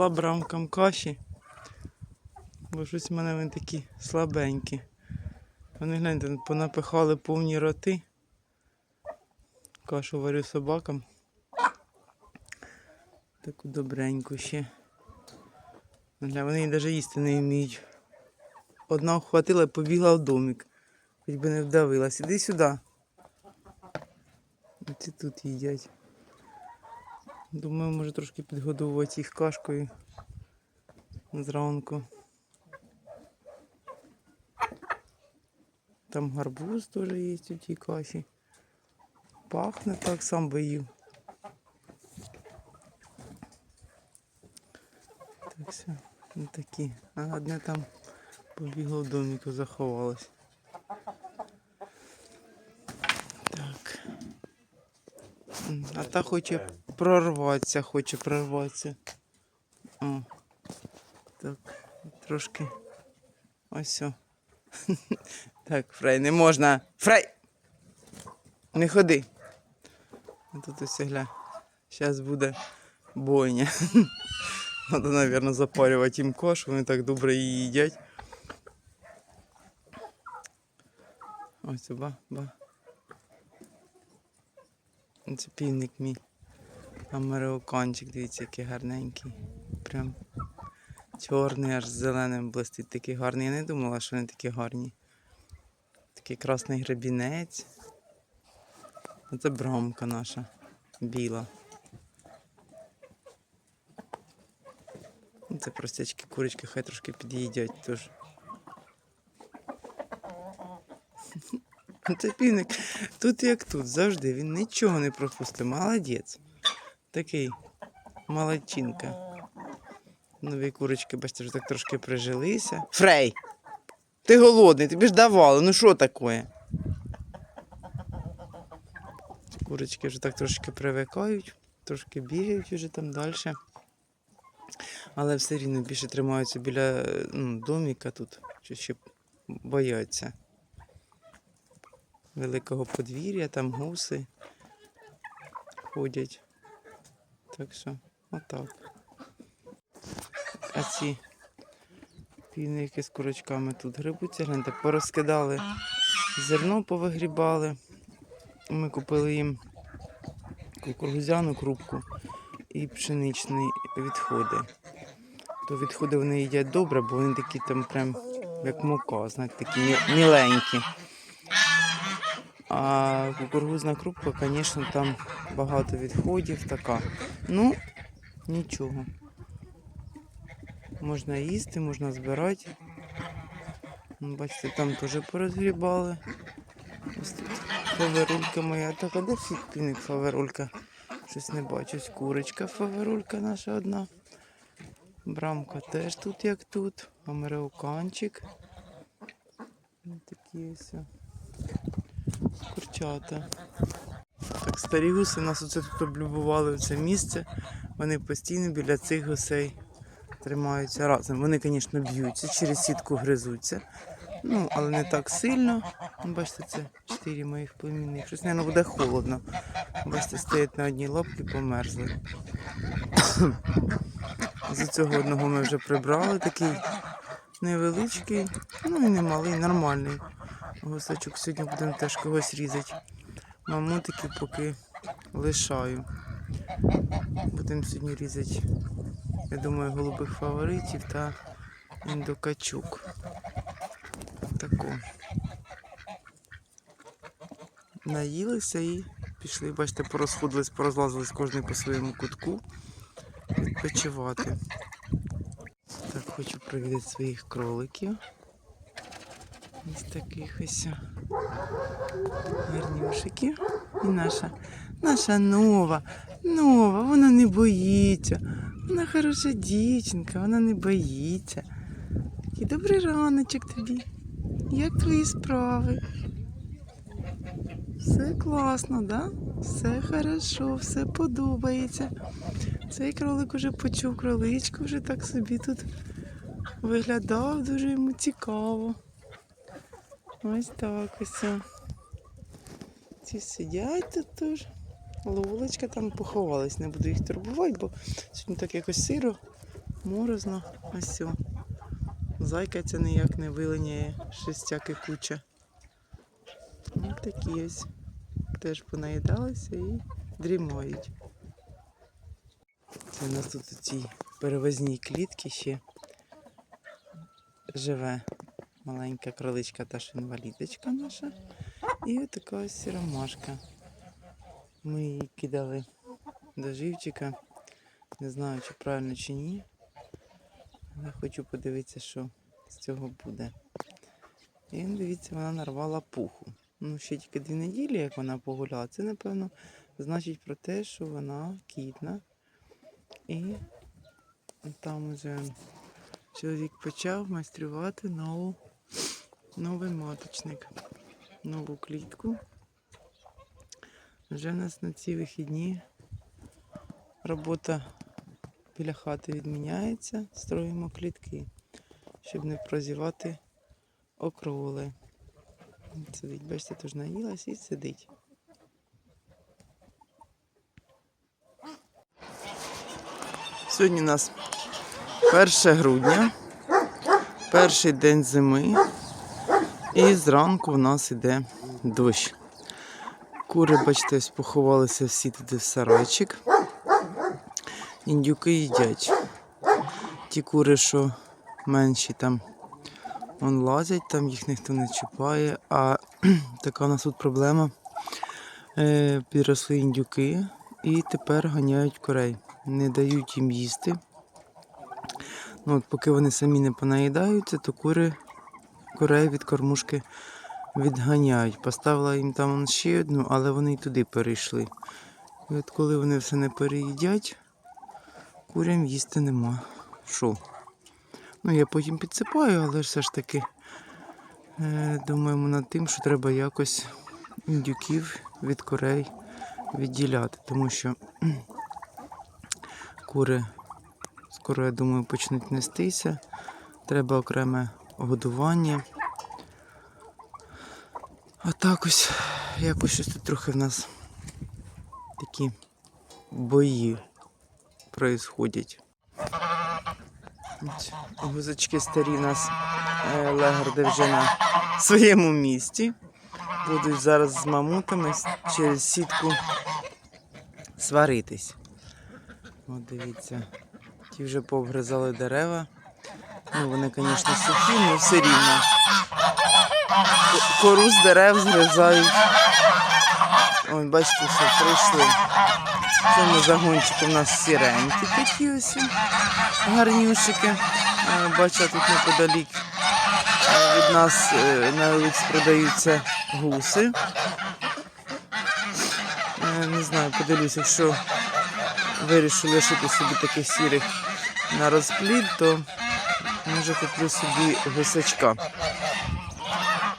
дала брамкам каші. Бо щось в мене вони такі слабенькі. Вони гляньте, понапихали повні роти. Кашу варю собакам. Таку добреньку ще. Вони навіть їсти не вміють. Одна вхватила і побігла в домик. Хоч би не вдавилась. Іди сюди. Оці тут їдять. Думаю, може трошки підгодовувати їх кашкою зранку. Там гарбуз теж є у тій каші. Пахне так, сам би їв. Так все, ну такі. А одне там побігло в доміку, заховалось. Так. А та хоче прорватися, хоче прорватися. О. Так, трошки. Ось. о. Так, Фрей, не можна. Фрей! Не ходи. Тут ось гля. Зараз буде бойня. Надо, наверное, запарювати їм кошу, вони так добре її їдять. Ось ба, ба. Це півник мій. Американчик, дивіться, який гарненький. Прям чорний, аж зеленим блистить, такий гарний. Я не думала, що вони такі гарні. Такий красний гребінець. Це брамка наша біла. Ну, Це простячки курочки, хай трошки під'їдять тож. Це півник. Тут як тут, завжди. Він нічого не пропустить. Молодець. Такий молодчинка. Нові курочки, бачите, вже так трошки прижилися. Фрей! Ти голодний, тобі ж давали. Ну що таке? Курочки вже так трошки привикають, трошки бігають вже там далі. Але все рівно більше тримаються біля ну, доміка тут, що ще бояться. Великого подвір'я, там гуси ходять. Так що, отак. А ці півники з курочками тут грибуться, гляньте, порозкидали зерно, повигрібали. Ми купили їм кукурудзяну крупку і пшеничні відходи. То відходи вони їдять добре, бо вони такі там прям як мука, знаєте, такі мі- міленькі. А кукурудзна крупка, звісно, там багато відходів така. Ну, нічого. Можна їсти, можна збирати. Ну, Бачите, там теж порозгрібали. Ось тут фаверулька моя. Так, а де півник фаверулька? Щось не бачу. Ось Курочка фаверулька наша одна. Брамка теж тут, як тут. Американчик. Такі ось. Курчата. Так, старі гуси нас оце тут облюбували це місце. Вони постійно біля цих гусей тримаються разом. Вони, звісно, б'ються, через сітку гризуться. Ну, але не так сильно. Ну, Бачите, це чотири моїх племінних. Щось, мабуть, буде холодно. Бачите, стоять на одній лапці, померзли. З цього одного ми вже прибрали, такий невеличкий, ну і не малий, нормальний. Гусачок сьогодні будемо теж когось різати. Мамутики поки лишаю. Будемо сьогодні різати, я думаю, голубих фаворитів та індокачук. Таку. Наїлися і пішли, бачите, порозходились, порозлазились кожен по своєму кутку відпочивати. Так, хочу провідати своїх кроликів. Ось таких ось гарнюшиків. І наша, наша нова, нова, вона не боїться. Вона хороша дівчинка, вона не боїться. І добрий раночок тобі. Як твої справи? Все класно, да? Все хорошо, все подобається. Цей кролик уже почув кроличку, вже так собі тут виглядав, дуже йому цікаво. Ось так ось. Ці сидять тут теж. Лолочка там поховалась, не буду їх турбувати, бо сьогодні так якось сиро морозно, ось. Зайка ця ніяк не вилиняє, шестяки куча. Ну, такі ось. Теж понаїдалися і дрімають. Це у нас тут у цій перевозній клітці ще живе маленька кроличка ж інвалідочка наша. І от така ось ромашка. Ми її кидали до живчика. Не знаю, чи правильно чи ні. Але хочу подивитися, що з цього буде. І дивіться, вона нарвала пуху. Ну, ще тільки дві неділі, як вона погуляла. Це, напевно, значить про те, що вона кітна. І там уже чоловік почав майструвати нову, новий маточник, нову клітку. Вже в нас на ці вихідні робота біля хати відміняється, строїмо клітки, щоб не прозівати окроли. Сидить, бачите, теж наїлась і сидить. Сьогодні у нас 1 грудня, перший день зими, і зранку в нас іде дощ. Кури, бачите, ось поховалися всі туди в сарайчик. Індюки їдять. Ті кури, що менші там вон лазять, там їх ніхто не чіпає. А така у нас тут проблема. Е, підросли індюки і тепер ганяють курей. Не дають їм їсти. Ну, от поки вони самі не понаїдаються, то кури курей від кормушки відганяють. Поставила їм там ще одну, але вони й туди перейшли. І от коли вони все не переїдять, курям їсти нема. Що? Ну, я потім підсипаю, але все ж таки е, думаємо над тим, що треба якось індюків від курей відділяти, тому що кури скоро, я думаю, почнуть нестися. Треба окреме годування. А так ось якось щось тут трохи в нас такі бої происходять. Ось, Гузочки старі нас е, легарди вже на своєму місці. Будуть зараз з мамутами через сітку сваритись. От дивіться, ті вже повгризали дерева. Ну, вони, звісно, сухі, але все рівно. Ко- Кору з дерев згризають. Ой, бачите, все, прийшли. Цьому загончику у нас сіренькі такі ось гарнюшики. Е, Бачу, тут неподалік е, від нас е, на Олікс продаються гуси. Не знаю, подивлюся, якщо вирішу лишити собі таких сірих на розплід, то може куплю собі гусачка.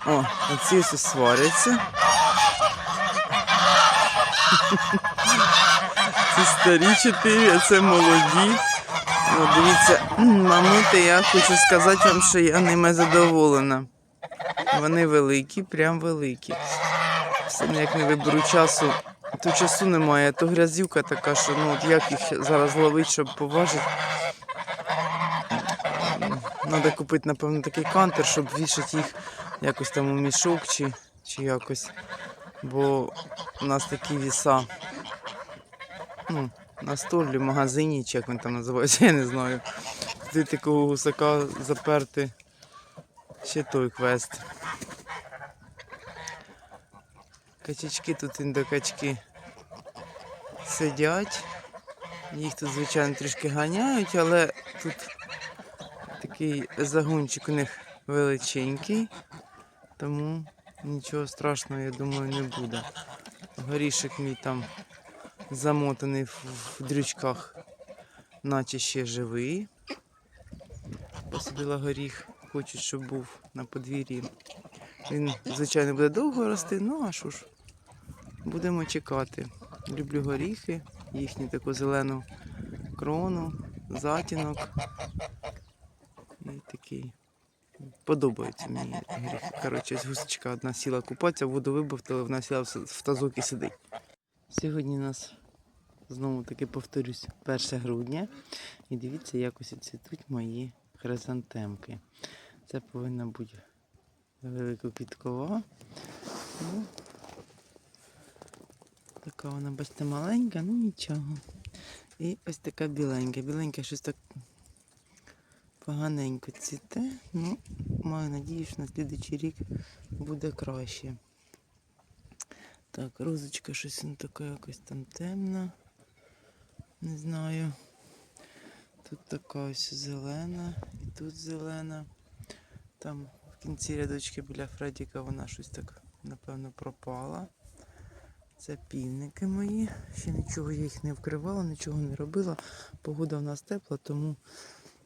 О, оці ось сваряться. Це старі чотири, а це молоді. О, дивіться, мамути, я хочу сказати вам, що я ними задоволена. Вони великі, прям великі. Все ніяк не виберу часу. То часу немає, то грязюка така, що ну от як їх зараз ловити, щоб поважити. Треба купити, напевно, такий кантер, щоб вішати їх якось там у мішок чи, чи якось. Бо у нас такі віса. Ну, на столі, в магазині, чи як він там називається, я не знаю. Ти такого гусака заперти. Ще той квест. Качечки тут індокачки сидять. Їх тут, звичайно, трішки ганяють, але тут такий загончик у них величенький, тому нічого страшного, я думаю, не буде. Горішок мій там замотаний в, дрючках, наче ще живий. Посадила горіх, хочуть, щоб був на подвір'ї. Він, звичайно, буде довго рости, ну а що ж, будемо чекати. Люблю горіхи, їхню таку зелену крону, затінок. І такий. Подобаються мені горіхи. Коротше, ось гусечка одна сіла купатися, воду вибавтали, вона сіла в тазок і сидить. Сьогодні у нас знову таки повторюсь, 1 грудня. І дивіться, як ось цвітуть мої хризантемки. Це повинна бути великоквіткова. Ну, така вона, бачите, маленька, ну нічого. І ось така біленька. Біленька щось так поганенько цвіте. Ну, маю надію, що на слідуючий рік буде краще. Так, розочка щось вона така якось там темна. Не знаю. Тут така ось зелена, і тут зелена. Там в кінці рядочки біля Фредіка вона щось так, напевно, пропала. Це півники мої. Ще нічого я їх не вкривала, нічого не робила. Погода в нас тепла, тому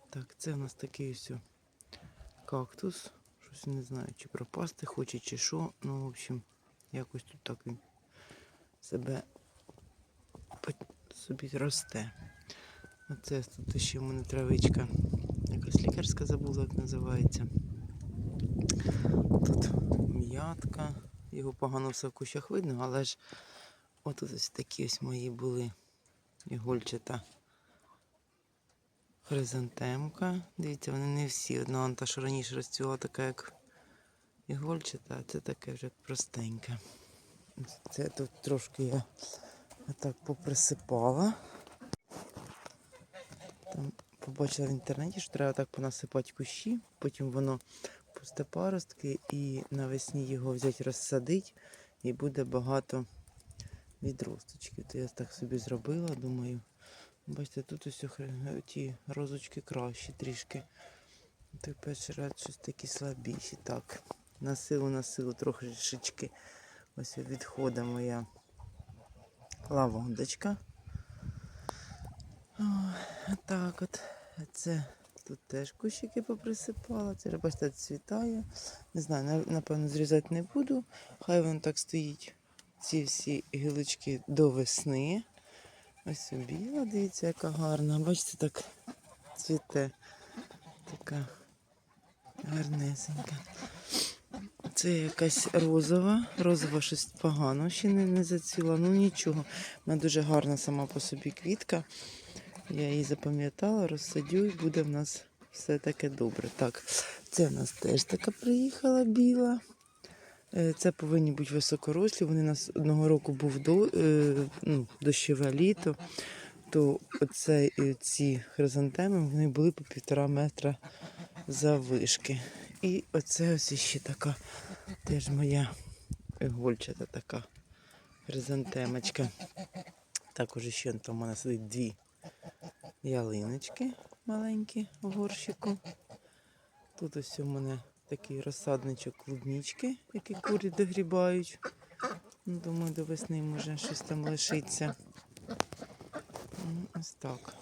так, це у нас такий ось кактус. Щось не знаю, чи пропасти хоче, чи що. Ну, в общем, якось тут так він себе собі росте. Оце тут ще в мене травичка. Якась лікарська забула, як називається. Тут м'ятка. Його погано все в кущах видно, але ж отут ось такі ось мої були ігольчата хризантемка. Дивіться, вони не всі. Одна та, що раніше розцвіла така, як ігольчата, а це таке вже простеньке. Це тут трошки я отак поприсипала. Там побачила в інтернеті, що треба так понасипати кущі, потім воно пусте паростки і навесні його взяти розсадити, і буде багато відросточків. То я так собі зробила, думаю. Бачите, тут ось ті розочки кращі трішки. Той перший раз щось такі слабіші. Так, на силу, на силу трошечки. Ось відходить моя лавандочка. Ой, так от. Це тут теж кущики поприсипала. Це бачите, цвітає. Не знаю, напевно, зрізати не буду. Хай воно так стоїть. Ці всі гілочки до весни. Ось біла, дивіться, яка гарна. Бачите, так цвіте. Така гарнесенька. Це якась розова. Розова щось погано ще не, не зацвіла. Ну нічого. Вона дуже гарна сама по собі квітка. Я її запам'ятала, розсадю і буде в нас все таке добре. Так, це в нас теж така приїхала біла. Е, Це повинні бути високорослі. Вони нас одного року був до, е, ну, дощове літо, то оце, ці хризантеми вони були по півтора метра заввишки. І оце ось ще така теж моя гольчата така хризантемочка. Також ще там у мене сидить дві ялиночки маленькі в горщику. Тут ось у мене такий розсадничок клубнички, які курі догрібають. Ну, Думаю, до весни може щось там лишиться. Ну, Ось так.